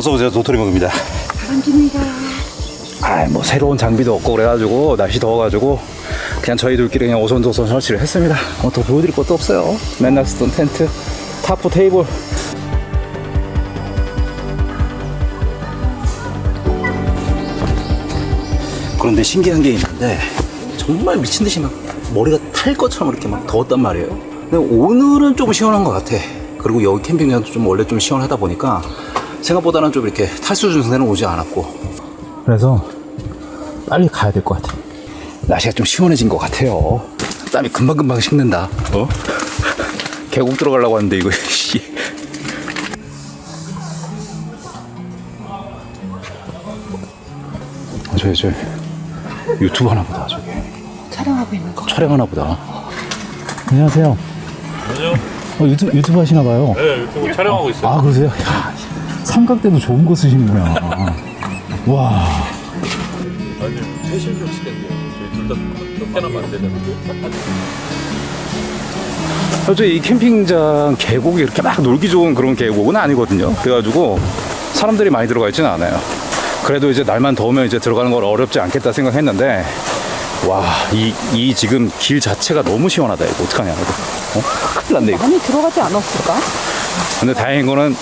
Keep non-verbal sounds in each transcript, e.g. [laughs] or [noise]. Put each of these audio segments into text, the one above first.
어서 오세요 도토리묵입니다. 반갑습니다. 아뭐 새로운 장비도 없고 그래가지고 날씨 더워가지고 그냥 저희들끼리 그냥 오손도손 설치를 했습니다. 뭐 더 보여드릴 것도 없어요. 맨날 쓰던 텐트, 타프 테이블. 그런데 신기한 게 있는데 정말 미친 듯이 막 머리가 탈 것처럼 이렇게 막 더웠단 말이에요. 근데 오늘은 좀 시원한 것 같아. 그리고 여기 캠핑장도 좀 원래 좀 시원하다 보니까 생각보다는 좀 이렇게 탈수 증세는 오지 않았고. 그래서 빨리 가야 될 것 같아. 날씨가 좀 시원해진 것 같아요. 땀이 금방금방 식는다. 어? 계곡 들어가려고 하는데 이거 [laughs] 씨. 아, 저기 저 유튜브 하나 보다 저기 촬영하고 있는 거. 촬영하나 보다. 안녕하세요. 안녕. 어, 유튜브 유튜브 하시나 봐요. 네, 유튜브 촬영하고 있어요. 아 그러세요? 야, 삼각대도 좋은 거 쓰시는구나. 와. 아니, 회심 좀 시켰네요. 저희 둘다 쫓겨나면 안 되는데. 사실 이 캠핑장 계곡이 이렇게 막 놀기 좋은 그런 계곡은 아니거든요. 그래가지고 사람들이 많이 들어가 있지는 않아요. 그래도 이제 날만 더우면 이제 들어가는 건 어렵지 않겠다 생각했는데 와, 이, 이 지금 길 자체가 너무 시원하다. 이거 어떡하냐. 이거. 어? 큰일 났네, 이거. 많이 들어가지 않았을까? 근데 다행인 거는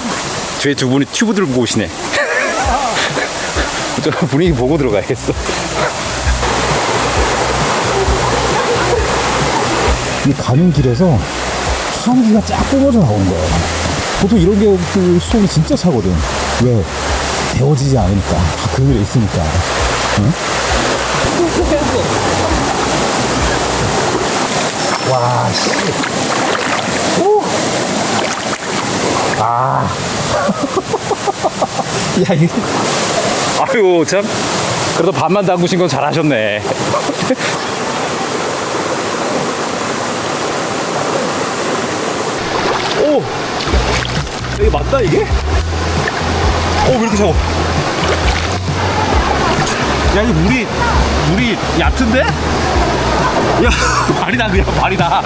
뒤에 두 분이 튜브 들고 오시네. [laughs] 저 분위기 보고 들어가야겠어. 이 가는 길에서 수송기가 쫙 뿜어져 나온 거예요. 보통 이런 게그 수송이 진짜 차거든. 왜? 데워지지 않으니까. 다 그늘에 있으니까. 응? 와, 씨. 오! 아. [laughs] 야, 이거. 아유, 참. 그래도 반만 담그신 건 잘하셨네. [laughs] 오! 이게 맞다, 이게? 오, 왜 이렇게 작아? 야, 이 물이, 물이 얕은데? 야, [laughs] 말이다, 그냥 말이다.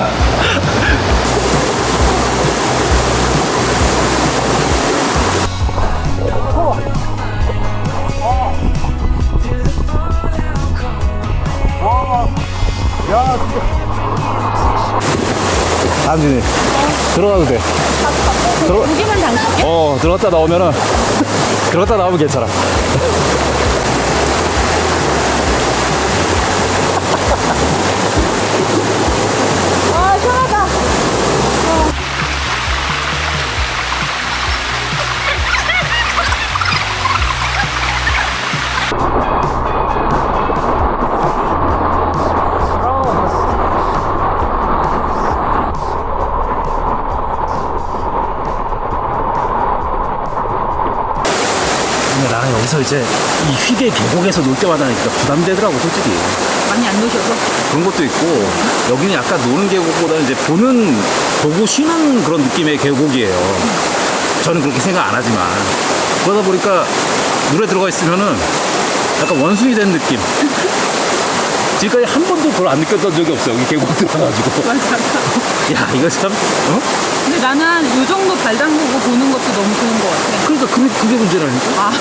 안진이 들어가도 돼. 들어, 고기만 담글게. 어, 들어갔다 나오면은, 들어갔다 나오면 괜찮아. 아, 이제 이 휘게 계곡에서 놀 때마다 니까 부담되더라고, 솔직히. 많이 안 노셔서. 그런 것도 있고, 여기는 약간 노는 계곡보다 이제 보는, 보고 쉬는 그런 느낌의 계곡이에요. 저는 그렇게 생각 안 하지만. 그러다 보니까 물에 들어가 있으면은 약간 원숭이 된 느낌. [laughs] 지금까지 한 번도 그걸 안 느꼈던 적이 없어요. 여기 계곡 들어가가지고. 맞아. 야, 이거 참, 어? 근데 나는 이 정도 발 담그고 보는 것도 너무 좋은 것 같아. 그러니까 그게, 그게 문제라니까. 아,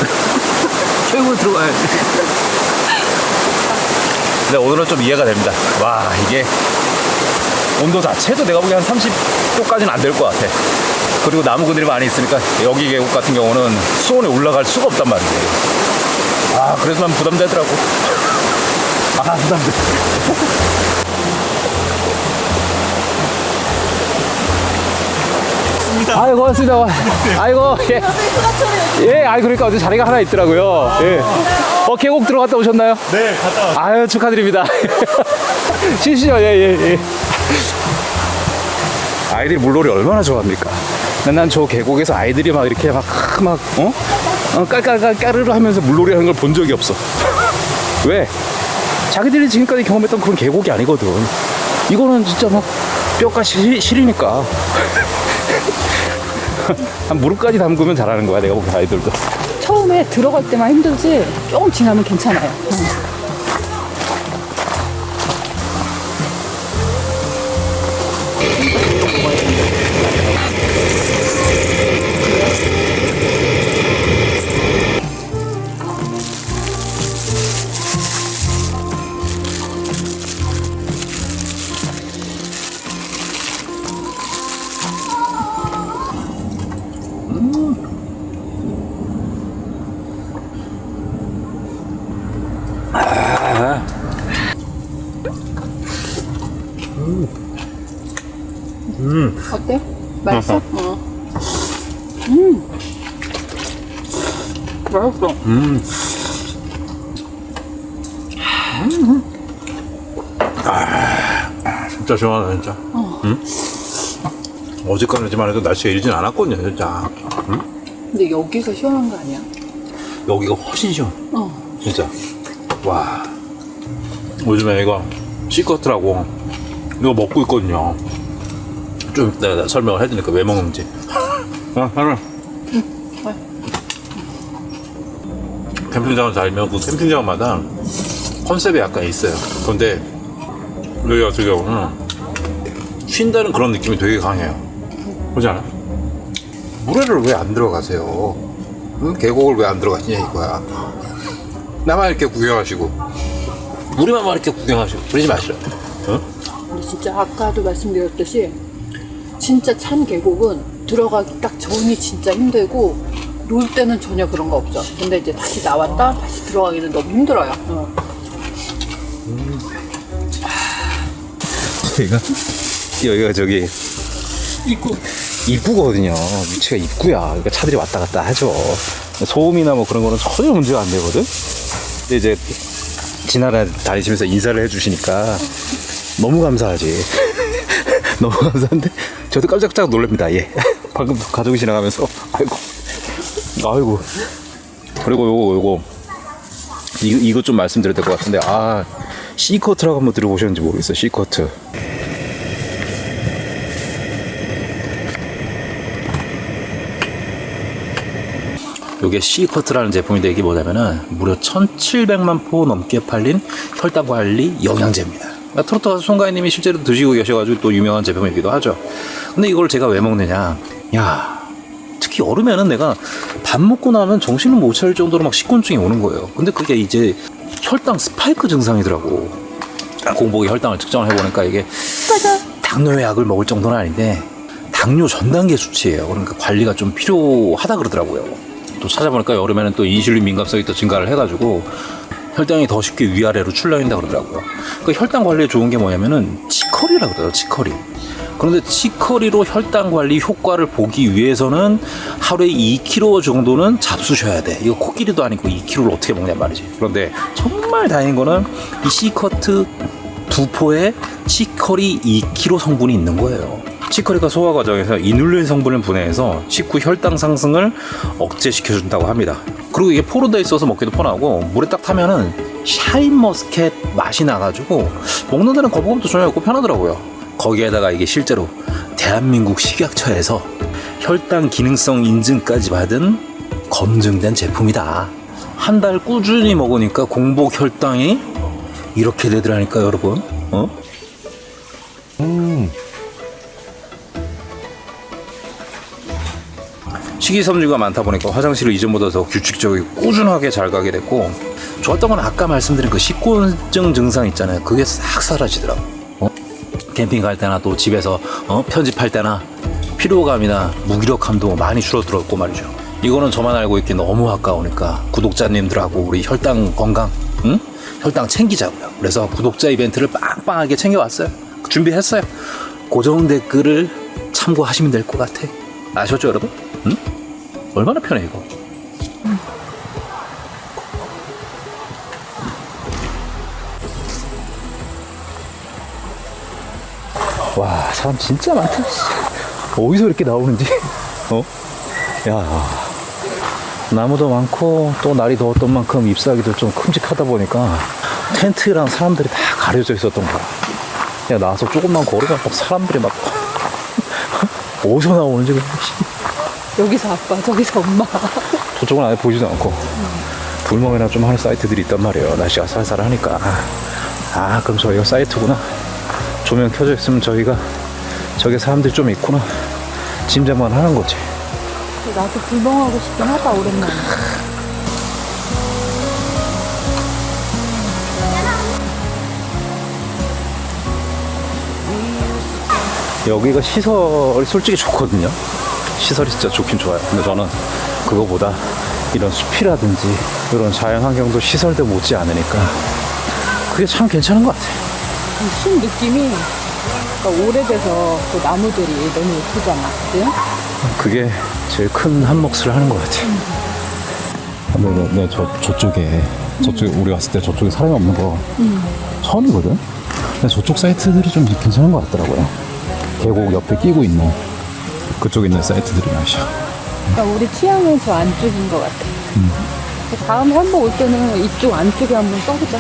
계곡에 들어가야지. 근데 오늘은 좀 이해가 됩니다. 와, 이게 온도 자체도 내가 보기엔 한 30도까지는 안 될 것 같아. 그리고 나무 그늘이 많이 있으니까 여기 계곡 같은 경우는 수온에 올라갈 수가 없단 말이에요. 아, 그래서 난 부담되더라고. 아, 부담돼. 아이고, 고맙습니다. 아이고, 예. 예, 아이 그러니까 어제 자리가 하나 있더라고요. 예. 어 계곡 들어갔다 오셨나요? 네, 갔다. 아유 축하드립니다. [laughs] 쉬시죠. 예, 예, 예. 아이들이 물놀이 얼마나 좋아합니까? 난 저 계곡에서 아이들이 막 이렇게 막, 막, 어? 어 깔깔깔 까르르 하면서 물놀이 하는 걸 본 적이 없어. 왜? 자기들이 지금까지 경험했던 그런 계곡이 아니거든. 이거는 진짜 막 뼈가 시, 시리니까. 한 무릎까지 담그면 잘하는 거야, 내가 보기엔 아이들도. 처음에 들어갈 때만 힘들지 조금 지나면 괜찮아요. 응. 맛있어? [laughs] 어. 음. 맛있어. 음. 진짜 시원하다 진짜. 응? 어제까지만 해도 날씨가 이러진 않았거든요 진짜. 근데 여기가 시원한 거 아니야? 여기가 훨씬 시원. 어. 진짜. 와. 요즘에 이거 시커트라고 이거 먹고 있거든요. 좀 내가, 내가 설명을 해드니까 왜 먹는지. 아, 하나. 캠핑장을 다니면 그 캠핑장마다 컨셉이 약간 있어요. 그런데 여기 같은 경우는 쉰다는 그런 느낌이 되게 강해요. 그렇지 않아? 물에를 왜 안 들어가세요? 응? 계곡을 왜 안 들어가시냐 이거야. 나만 이렇게 구경하시고 우리만 막 이렇게 구경하시고 그러지 마시죠. 어? 근데 진짜 아까도 말씀드렸듯이 진짜 찬 계곡은 들어가기 딱 전이 진짜 힘들고 놀 때는 전혀 그런 거 없어. 근데 이제 다시 나왔다 다시 들어가기는 너무 힘들어요. 어. 여기가 여기가 저기 입구. 입구거든요. 위치가 입구야. 그러니까 차들이 왔다 갔다 하죠. 소음이나 뭐 그런 거는 전혀 문제가 안 되거든. 근데 이제 지나다 다니시면서 인사를 해주시니까 너무 감사하지. [laughs] 너무 감사한데 저도 깜짝깜짝 놀랍니다. 예. [laughs] 방금 가족이 지나가면서 아이고 아이고 그리고 요거 요거 이, 이거 좀 말씀드려야 될 것 같은데 아 C커트라고 한번 들어보셨는지 모르겠어요. C커트. 요게 C커트라는 제품인데 이게 뭐냐면은 무려 1700만 포 넘게 팔린 혈당 관리 영양제입니다. 그러니까 트로트 가수 송가인님이 실제로 드시고 계셔가지고 또 유명한 제품이기도 하죠. 근데 이걸 제가 왜 먹느냐? 야, 특히 여름에는 내가 밥 먹고 나면 정신을 못 차릴 정도로 막 식곤증이 오는 거예요. 근데 그게 이제 혈당 스파이크 증상이더라고. 공복에 혈당을 측정을 해보니까 이게 당뇨 약을 먹을 정도는 아닌데 당뇨 전 단계 수치예요. 그러니까 관리가 좀 필요하다 그러더라고요. 또 찾아보니까 여름에는 또 인슐린 민감성이 또 증가를 해가지고 혈당이 더 쉽게 위아래로 출렁인다 그러더라고요. 그 혈당 관리에 좋은 게 뭐냐면은 치커리라 그러더라고요. 치커리. 그런데 치커리로 혈당 관리 효과를 보기 위해서는 하루에 2kg 정도는 잡수셔야 돼. 이거 코끼리도 아니고 2kg를 어떻게 먹냐 말이지. 그런데 정말 다행인 거는 이 C커트 두 포에 치커리 2kg 성분이 있는 거예요. 치커리가 소화 과정에서 이눌린 성분을 분해해서 식후 혈당 상승을 억제시켜준다고 합니다. 그리고 이게 포로 돼 있어서 먹기도 편하고 물에 딱 타면은 샤인머스켓 맛이 나가지고 먹는 데는 거부감도 전혀 없고 편하더라고요. 거기에다가 이게 실제로 대한민국 식약처에서 혈당 기능성 인증까지 받은 검증된 제품이다. 한 달 꾸준히 먹으니까 공복 혈당이 이렇게 되더라니까 여러분. 어? 식이섬유가 많다 보니까 화장실을 이전보다 더 규칙적이고 꾸준하게 잘 가게 됐고 좋았던 건 아까 말씀드린 그 식곤증 증상 있잖아요 그게 싹 사라지더라고 어? 캠핑 갈 때나 또 집에서 어? 편집할 때나 피로감이나 무기력함도 많이 줄어들었고 말이죠 이거는 저만 알고 있기 너무 아까우니까 구독자님들하고 우리 혈당 건강 응? 혈당 챙기자고요 그래서 구독자 이벤트를 빵빵하게 챙겨왔어요 준비했어요 고정 댓글을 참고하시면 될 것 같아 아셨죠 여러분? 응? 얼마나 편해 이거 와 사람 진짜 많다 씨. 어디서 이렇게 나오는지 어? 야 나무도 많고 또 날이 더웠던 만큼 잎사귀도 좀 큼직하다 보니까 텐트랑 사람들이 다 가려져 있었던 거야 그냥 나와서 조금만 걸으면 막 사람들이 막 [laughs] 어디서 나오는지. 여기서 아빠, 저기서 엄마. 저쪽은 아예 보지도 않고. 불멍이나 좀 하는 사이트들이 있단 말이에요. 날씨가 쌀쌀하니까. 아 그럼 저희가 사이트구나. 조명 켜져 있으면 저희가 저기 사람들이 좀 있구나. 짐작만 하는 거지. 나도 불멍하고 싶긴 하다, 오랜만에. 여기가 시설이 솔직히 좋거든요 시설이 진짜 좋긴 좋아요 근데 저는 그거보다 이런 숲이라든지 이런 자연 환경도 시설도 못지 않으니까 그게 참 괜찮은 것 같아요 이숲 느낌이 그러니까 오래돼서 그 나무들이 너무 예쁘잖아. 그지? 그게 제일 큰 한 몫을 하는 것 같아. 근데 내, 내 저, 저쪽에 저쪽에 우리 왔을 때 저쪽에 사람이 없는 거 처음이거든. 근데 저쪽 사이트들이 좀 괜찮은 것 같더라고요. 계곡 옆에 끼고 있는 그쪽에 있는 사이트들이 말이야. 그러니까 우리 취향은 저 안쪽인 것 같아. 다음에 한번 올 때는 이쪽 안쪽에 한번 써보자.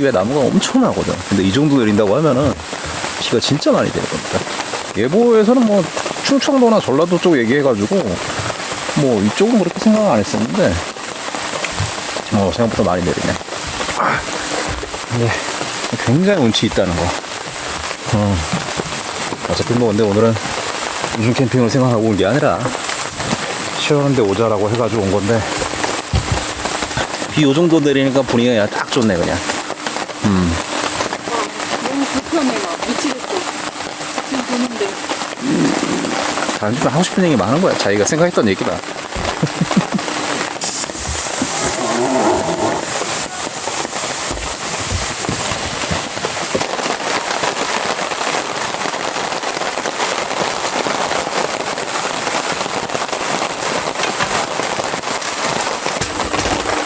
위에 나무가 엄청나거든. 근데 이 정도 내린다고 하면은 비가 진짜 많이 되는 겁니다. 예보에서는 뭐 충청도나 전라도 쪽 얘기해가지고 뭐 이쪽은 그렇게 생각 안 했었는데 어 생각보다 많이 내리네. 아, 근데 굉장히 운치 있다는 거. 어. 어차피 뭐 근데 오늘은 우중 캠핑을 생각하고 온 게 아니라 시원한데 오자라고 해가지고 온 건데 비 요 정도 내리니까 분위기가 그냥 딱 좋네 그냥 너무 불편해, 막. 미치겠어. 지금 보는데. 사람들이 하고 싶은 얘기 많은 거야 자기가 생각했던 얘기다 [laughs]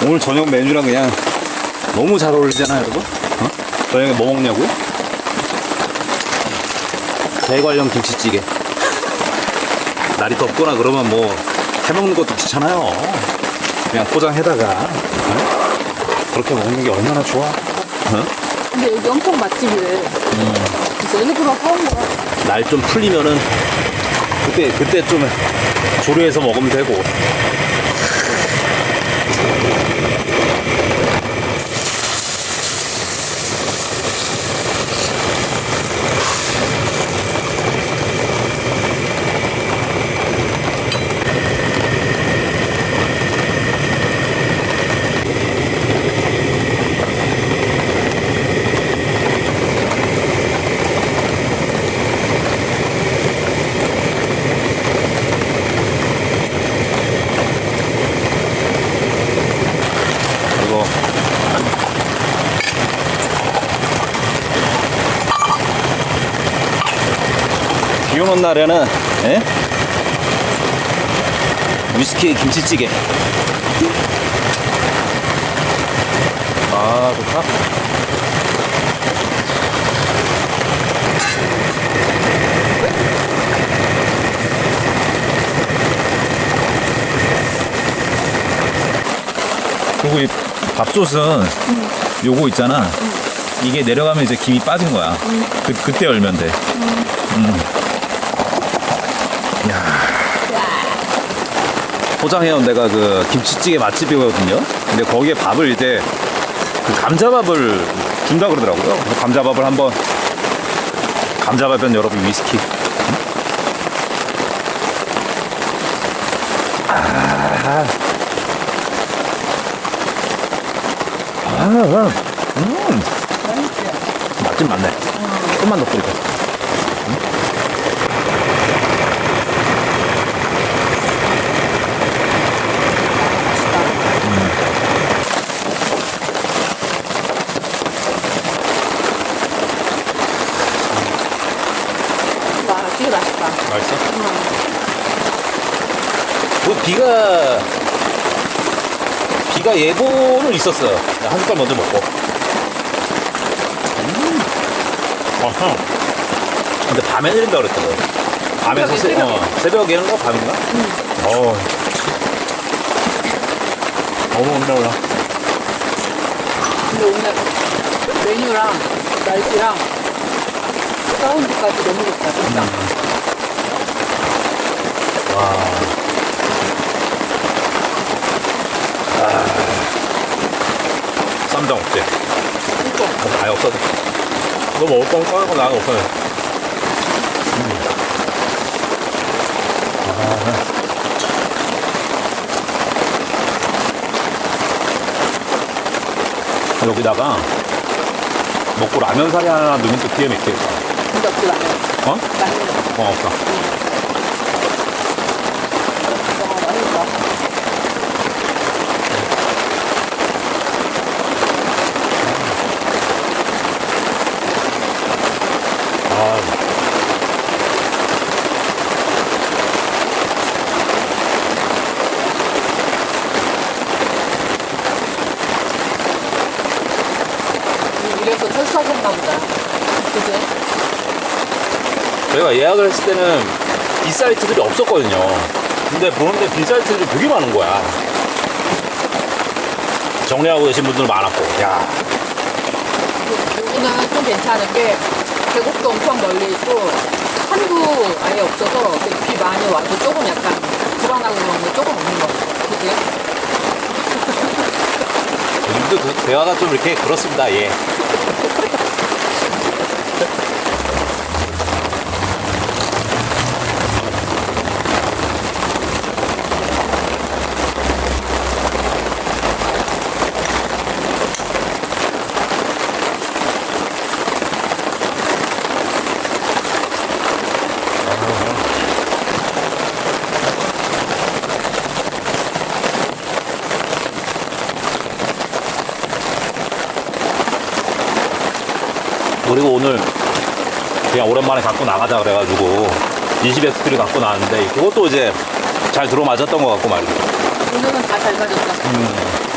오늘 저녁 메뉴랑 그냥 너무 잘 어울리잖아요 여러분 어? 저녁에 뭐 먹냐고요? 대관령 김치찌개 날이 덥거나 그러면 뭐 해먹는 것도 귀찮아요. 그냥 포장해다가 어? 그렇게 먹는 게 얼마나 좋아. 어? 근데 여기 엄청 맛집이래. 그래서 일부러 사온 거야. 날 좀 풀리면은 그때 그때 좀 조리해서 먹으면 되고. 날에는 예? 위스키에 김치찌개 아 좋다 그리고 이 밥솥은 요거 있잖아. 이게 내려가면 이제 김이 빠진 거야. 그, 그때 열면 돼. 음. 포장해온 데가 그 김치찌개 맛집이거든요. 근데 거기에 밥을 이제 그 감자밥을 준다 그러더라고요. 감자밥을 한번 감자밥은 여러분 위스키. 아. 아, 음. 맛집 많네. 좀만 더 뿌리고. 와, 되게 맛있다. 맛있어? 그 비가 비가 예보는 있었어요. 한 숟갈 먼저 먹고. 음. 아하. 근데 밤에 내린다 그랬거든. 밤에서 새, 새벽에, 어, 새벽에는 거 밤인가? 어. 너무 올라 올라. 근데 오늘 메뉴랑 날씨랑 사운드까지 너무 좋다, 진짜. 쌈장 없지? 어, 아예 없어져. 너 먹을 거면 꺼내고 나는 없어져. 여기다가 먹고 라면 사리 하나 넣으면 또 기회 맺겠다. 근데 없지, 라면. 어? 라면. 어, 없다. 와, 맛있다. 아, 이래서 설사졌나 보다. 그지? 저희가 예약을 했을 때는 이 사이트들이 없었거든요. 근데 보는데 빈 사이트들이 되게 많은 거야. 정리하고 계신 분들 많았고. 야, 여기는 좀 괜찮은 게 계곡도 엄청 멀리 있고 산도 아예 없어서 비 많이 와도 조금 약간 불안하고 그런 게 조금 없는 것 같아요. 그지? 요즘도 그 대화가 좀 이렇게 그렇습니다. 예. 그리고 오늘 그냥 오랜만에 갖고 나가자 그래가지고 20X를 갖고 나왔는데 그것도 이제 잘 들어맞았던 것 같고 말이죠. 오늘은 다잘 맞았다. 어,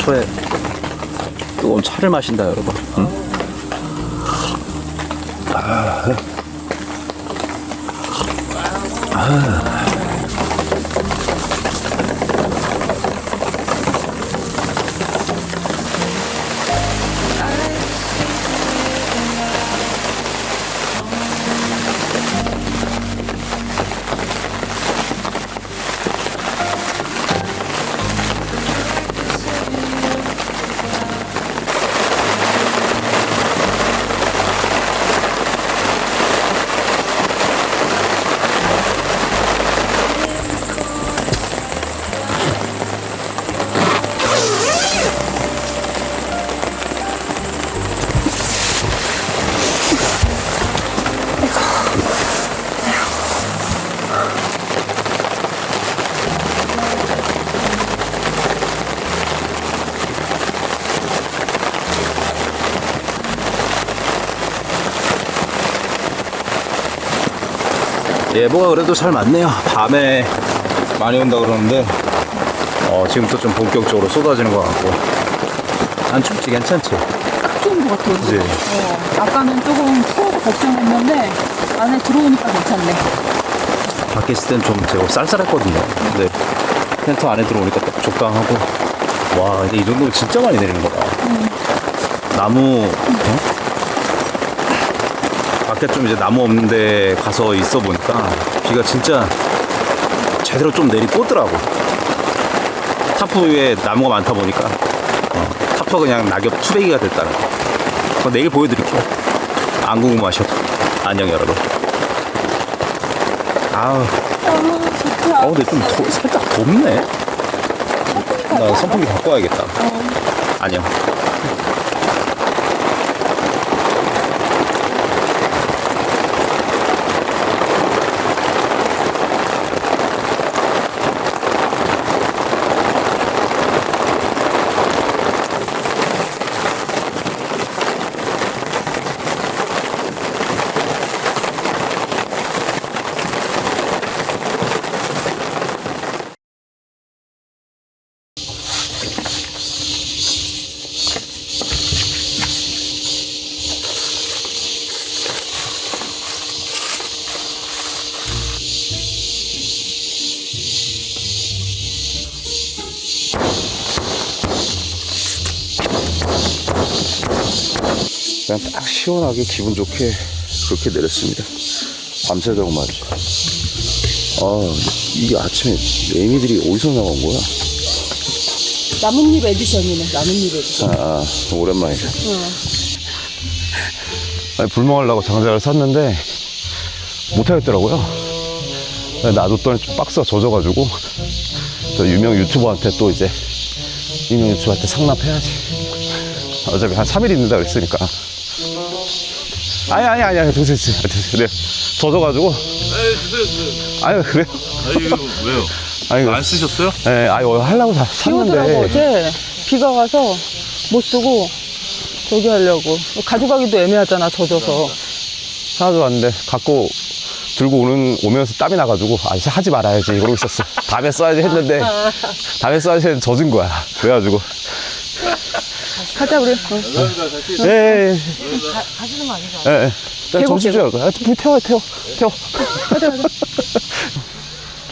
초에 뜨거운 차를 마신다, 여러분. 응? 예보가 그래도 잘 맞네요. 밤에 많이 온다 그러는데 어, 지금부터 좀 본격적으로 쏟아지는 것 같고 안 춥지 괜찮지? 딱 좋은 것 같아요. 그지? 어, 아까는 조금 추워서 걱정했는데 안에 들어오니까 괜찮네. 밖에 있을 땐 좀 제법 쌀쌀했거든요. 근데 텐트 안에 들어오니까 딱 적당하고 와 이제 이 정도면 진짜 많이 내리는 거다. 나무 어? 밖에 좀 이제 나무 없는데 가서 있어 보니까 비가 진짜 제대로 좀 내리고 오더라고. 타프 위에 나무가 많다 보니까 어, 타프가 그냥 낙엽 투배기가 됐다는 거. 내일 보여드릴게요. 안 궁금하셔도 안녕 여러분. 아우. 아, 좋다. 어, 근데 좀 더- 살짝 덥네. 나 선풍기 갖고 와야겠다. 안녕. 시원하게 기분 좋게 그렇게 내렸습니다. 밤새 자고 말이죠. 아, 이게 아침에 애미들이 어디서 나온 거야? 나뭇잎 에디션이네, 나뭇잎 에디션. 아, 아 오랜만이다. 아니, 불멍하려고 장작을 샀는데 못하겠더라고요. 놔뒀더니 좀 박스가 젖어가지고 저 유명 유튜버한테 또 이제 유명 유튜버한테 상납해야지. 어차피 한 3일 있는다 그랬으니까. 아니, 아니, 아니, 아니, 됐어, 됐어. 됐어. 그래. 젖어가지고. 아니, 그래요? 아니, 왜요? 아니, 안 쓰셨어요? 예, 아니, 어, 하려고 다 비 오더라고, 샀는데. 어제. 비가 가서 못 쓰고 저기 하려고. 가져가기도 애매하잖아, 젖어서. 사가지고 왔는데 갖고 들고 오는 오면서 땀이 나가지고 아 이제 하지 말아야지 그러고 있었어 [laughs] 다음에 써야지 했는데 다음에 써야지 했는데 젖은 거야 그래가지고 가자, 우리. 어. 예 가시는 거 아니죠? 예, 예. 나줄 알고 아, 불 태워 태워 태워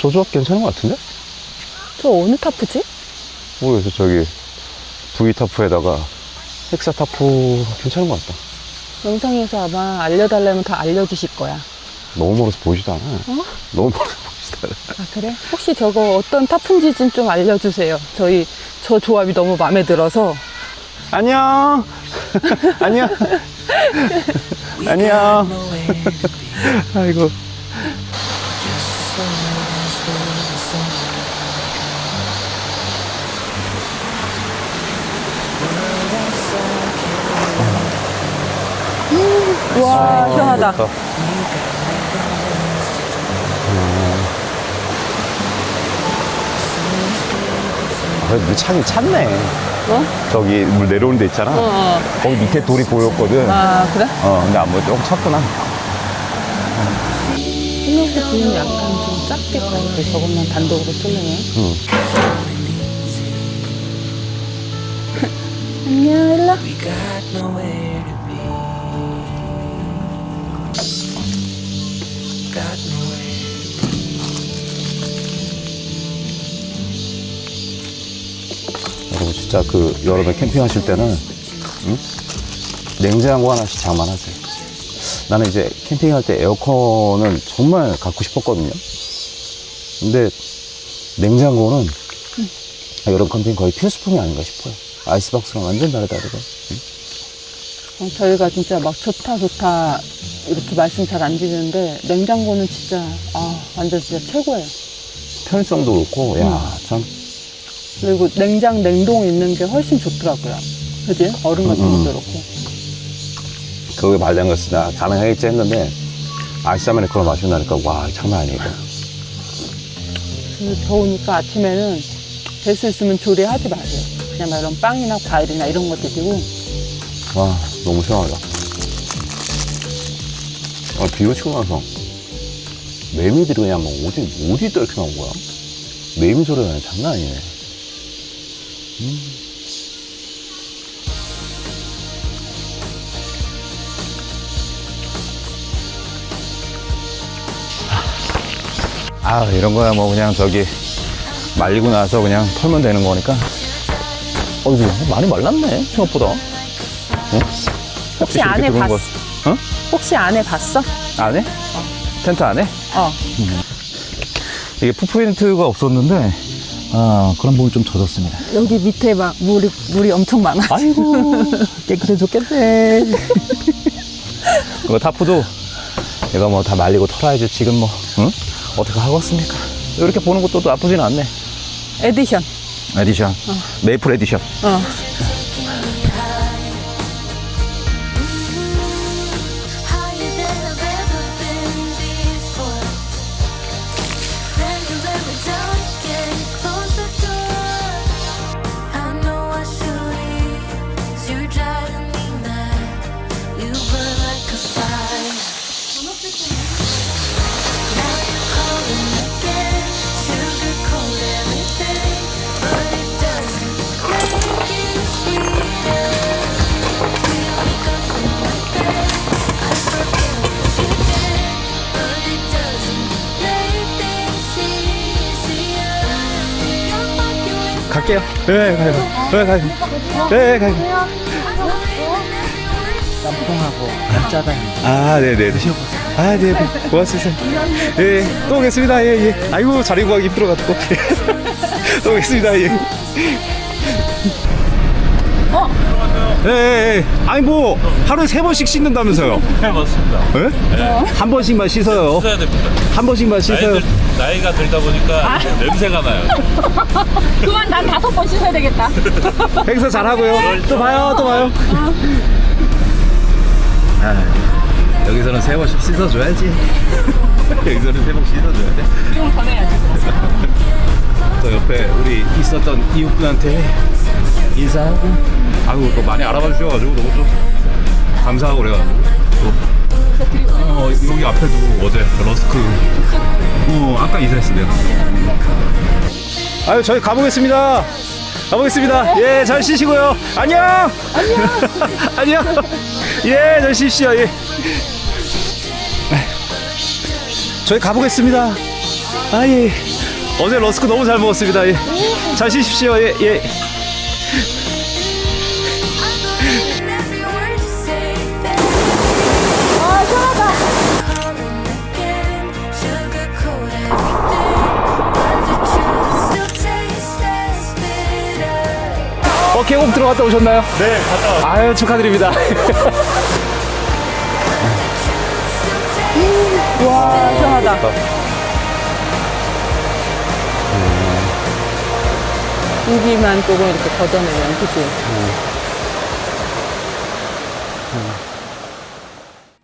저 [laughs] 조합 괜찮은 것 같은데? 저 어느 타프지? 모르겠어 저기 V 타프에다가 헥사 타프 괜찮은 것 같다 영상에서 아마 알려달라면 다 알려주실 거야. 너무 멀어서 보이지도 않아 너무 멀어서 보이지도 않아 아, 그래? 혹시 저거 어떤 타프인지 좀, 좀 알려주세요. 저희, 저 조합이 너무 마음에 들어서. 안녕. [laughs] 안녕. 안녕. 아이고. 와, 시원하다. 좋다. 아, 물 차긴 찼네. 어? 저기 물 내려오는 데 있잖아. 어. 거기 밑에 돌이 보였거든. 아, 그래? 어, 근데 아무 조금 찼구나. 생각보다 비는 약간 좀 작게 가는데 저것만 단독으로 쓰려면. 응. [laughs] 안녕, 일로. 진짜 그 여름에 캠핑하실 때는 응? 냉장고 하나씩 장만하세요. 나는 이제 캠핑할 때 에어컨을 정말 갖고 싶었거든요. 근데 냉장고는 여름 캠핑 거의 필수품이 아닌가 싶어요. 아이스박스랑 완전 다르다르고. 어, 저희가 진짜 막 좋다, 좋다, 이렇게 말씀 잘 안 드리는데, 냉장고는 진짜, 아, 완전 진짜 최고예요. 편의성도 그렇고, 야, 참. 그리고 냉장, 냉동 있는 게 훨씬 좋더라고요. 그지? 얼음 같은. 것도 그렇고. 그게 안 됐어. 나 가능하겠지 했는데, 아이스라면에 그걸 마시고 나니까, 와, 장난 아니에요. 그리고 더우니까 아침에는 될 수 있으면 조리하지 마세요. 그냥 막 이런 빵이나 과일이나 이런 거 드시고, 와, 너무 시원하다. 아, 비가 치고 나서 매미들이 그냥 뭐 어디, 어디다 이렇게 나온 거야? 매미 소리가 장난 아니네. 음. 아, 이런 거야 뭐 그냥 저기 말리고 나서 그냥 털면 되는 거니까. 어이구, 많이 말랐네, 생각보다. 어? 혹시 안에 봤어? 거- 어? 혹시 안에 봤어? 안에? 텐트 안에? 어. 이게 푸프린트가 없었는데, 아, 그런 부분 좀 젖었습니다. 여기 밑에 막 물이, 물이 엄청 많아. 아이고, [laughs] 깨끗해졌겠네. 이거 [laughs] 타프도 내가 뭐 다 말리고 털어야지 지금 뭐, 응? 어떻게 하겠습니까? 이렇게 보는 것도 또 나쁘진 않네. 에디션. 에디션. 메이플 에디션. 어. 네, 가요. 네, 가요. 네, 가요. 짬뽕하고 감자다. 아, 네네. 아, 네 네. 고맙습니다. 예, 또 오겠습니다. 예, 예. 아이고, 자리 구하기 힘들어가지고. [laughs] 또 오겠습니다. 예. 어? 예, 예, 예. 아니, 뭐, 하루에 세 번씩 씻는다면서요? [laughs] 네, 맞습니다. 예? 한 번씩만 씻어요. 써야 됩니다. 한 번씩만 씻어요. 나이, 들, 나이가 들다 보니까 냄새가 나요. [laughs] 그만 난 다섯 번 씻어야 되겠다. [laughs] 행사 잘 하고요. 또 봐요, 또 봐요. 아, 여기서는 세 번씩 씻어줘야지. 여기서는 세 번씩 씻어줘야 돼. 좀 전해야지. 또 옆에 우리 있었던 이웃분한테 인사하고 아이고 또 많이 알아봐 주셔가지고 너무 좀 감사하고 그래가지고. 또. 어, 여기 앞에도 어제 러스크. 어 아까 인사했어 내가 아유 저희 가보겠습니다. 가보겠습니다. 예잘 쉬시고요. 안녕! 안녕! [laughs] 안녕! 예잘 쉬십시오. 예. 저희 가보겠습니다. 아예. 어제 러스크 너무 잘 먹었습니다. 예. 잘 쉬십시오. 예, 예. 계곡 들어갔다 오셨나요? 네, 갔다 왔어요. 아유, 축하드립니다. [laughs] 와, 시원하다. 여기만 조금 이렇게 걷어내면, 그치?